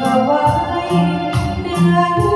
เราไว้เดือน